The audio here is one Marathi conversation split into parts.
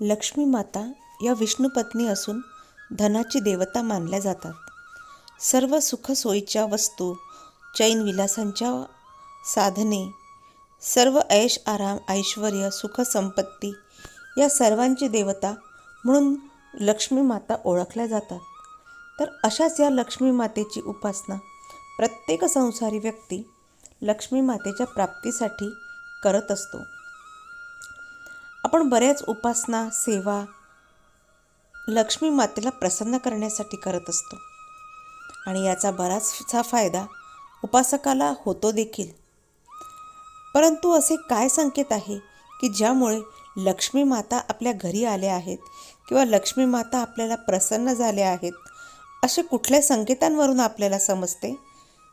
लक्ष्मी माता या विष्णुपत्नी असून धनाची देवता मानल्या जातात. सर्व सुखसोयीच्या वस्तू चैनविलासांच्या साधने सर्व ऐश आराम ऐश्वर सुखसंपत्ती या सर्वांची देवता म्हणून लक्ष्मी माता ओळखल्या जातात. तर अशाच या लक्ष्मी मातेची उपासना प्रत्येक संसारी व्यक्ती लक्ष्मी मातेच्या प्राप्तीसाठी करत असतो. आपण बऱ्याच उपासना सेवा लक्ष्मी मातेला प्रसन्न करण्यासाठी करत असतो. आणि याचा बराचसा फायदा उपासकाला होतो देखील. परंतु असे काय संकेत आहे की ज्यामुळे लक्ष्मी माता आपल्या घरी आल्या आहेत किंवा लक्ष्मी माता आपल्याला प्रसन्न झाल्या आहेत असे कुठल्या संकेतांवरून आपल्याला समजते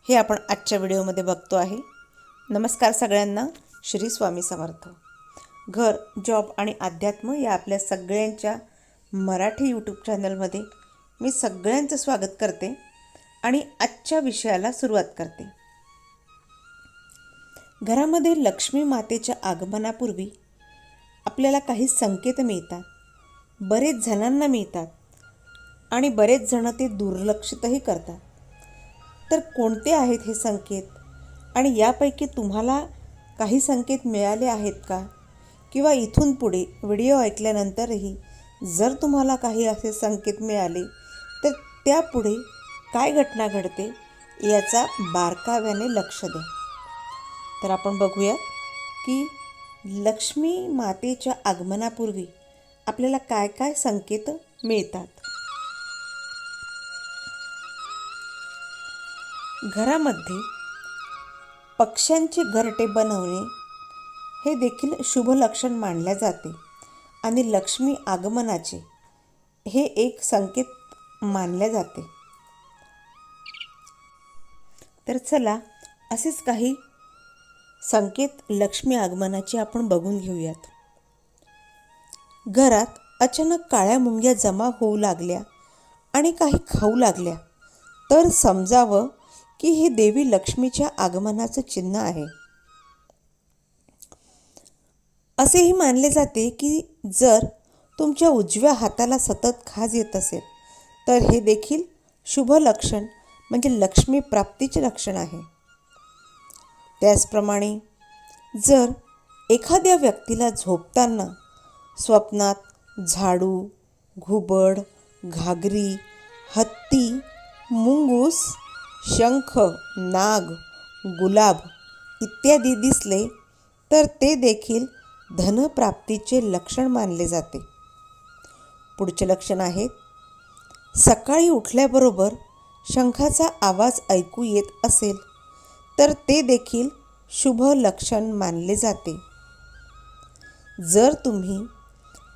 हे आपण आजच्या व्हिडिओमध्ये बघतो आहे. नमस्कार सगळ्यांना. श्री स्वामी समर्थ. घर जॉब आणि अध्यात्म या आपल्या सगळ्यांच्या मराठी यूट्यूब चॅनलमध्ये मी सगळ्यांचं स्वागत करते आणि आजच्या विषयाला सुरुवात करते. घरामध्ये लक्ष्मी मातेच्या आगमनापूर्वी आपल्याला काही संकेत मिळतात बरेच जणांना मिळतात आणि बरेच जणं ते दुर्लक्षितही करतात. तर कोणते आहेत हे संकेत आणि यापैकी तुम्हाला काही संकेत मिळाले आहेत का? किंवा इथून पुढे व्हिडिओ ऐकल्यानंतरही जर तुम्हाला काही असे संकेत मिळाले तर त्यापुढे काय घटना घडते याचा बारकाव्याने लक्ष द्या. तर आपण बघूया की लक्ष्मी मातेच्या आगमनापूर्वी आपल्याला काय काय संकेत मिळतात. घरामध्ये पक्ष्यांचे घरटे बनवणे हे देखील शुभ लक्षण मानले जाते. आणि लक्ष्मी आगमनाचे हे एक संकेत मानले जाते. तर चला असेच काही संकेत लक्ष्मी आगमनाचे आपण बघून घेऊयात. घरात अचानक काळ्या मुंग्या जमा होऊ लागल्या आणि काही खाऊ लागल्या. तर समजावं की हे देवी लक्ष्मीच्या आगमनाचं चिन्ह आहे. असेही मानले जाते की जर तुमच्या उजव्या हाताला सतत खाज येत असेल तर हे देखील शुभ लक्षण म्हणजे लक्ष्मी प्राप्तीचे लक्षण आहे. त्याचप्रमाणे जर एखाद्या व्यक्तीला झोपताना स्वप्नात झाडू घुबड घागरी हत्ती मुंगूस शंख नाग गुलाब इत्यादी दिसले तर ते देखील धनप्राप्तीचे लक्षण मानले जाते. पुढचे लक्षण आहेत. सकाळी उठल्याबरोबर शंखाचा आवाज ऐकू येत असेल तर ते देखील शुभ लक्षण मानले जाते. जर तुम्ही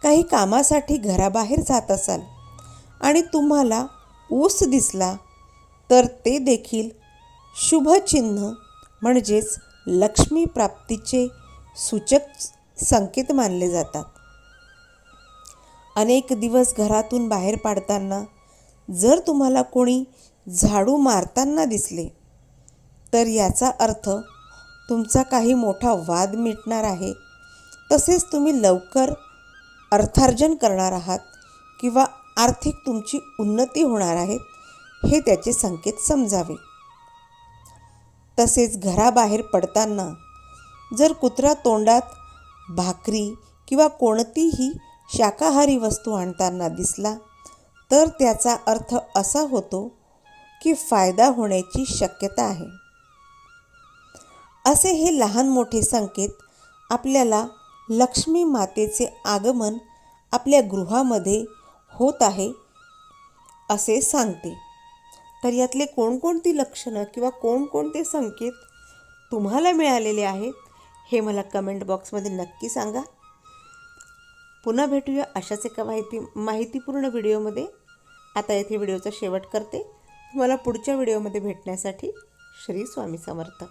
काही कामासाठी घराबाहेर जात असाल आणि तुम्हाला ऊस दिसला तर ते देखील शुभचिन्ह म्हणजेच लक्ष्मी प्राप्तीचे सूचक संकेत मानले जातात. अनेक दिवस घरातून बाहेर पाडताना जर तुम्हाला कोणी झाडू मारताना दिसले तर याचा अर्थ तुमचा काही मोठा वाद मिटणार आहे. तसेच तुम्ही लवकर अर्थार्जन करणार आहात किंवा आर्थिक तुमची उन्नती होणार आहे हे त्याचे संकेत समजावे. तसेच घराबाहेर पडताना जर कुत्रा तोंडात भाकरी किंवा कोणतीही शाकाहारी वस्तू आणताना दिसला तर त्याचा अर्थ असा होतो की फायदा होण्याची शक्यता आहे. असे हे लहान मोठे संकेत आपल्याला लक्ष्मी मातेचे आगमन आपल्या गृहामध्ये होत आहे असे सांगते. तर यातले कोणकोणती लक्षणं किंवा कोणकोणते संकेत तुम्हाला मिळालेले आहेत? हे मला कमेंट बॉक्समध्ये नक्की सांगा. पुन्हा भेटूया अशाच एका माहिती माहितीपूर्ण व्हिडिओमध्ये आता येथे व्हिडिओचा शेवट करते. मला पुढच्या व्हिडिओमध्ये भेटण्यासाठी श्री स्वामी समर्थ.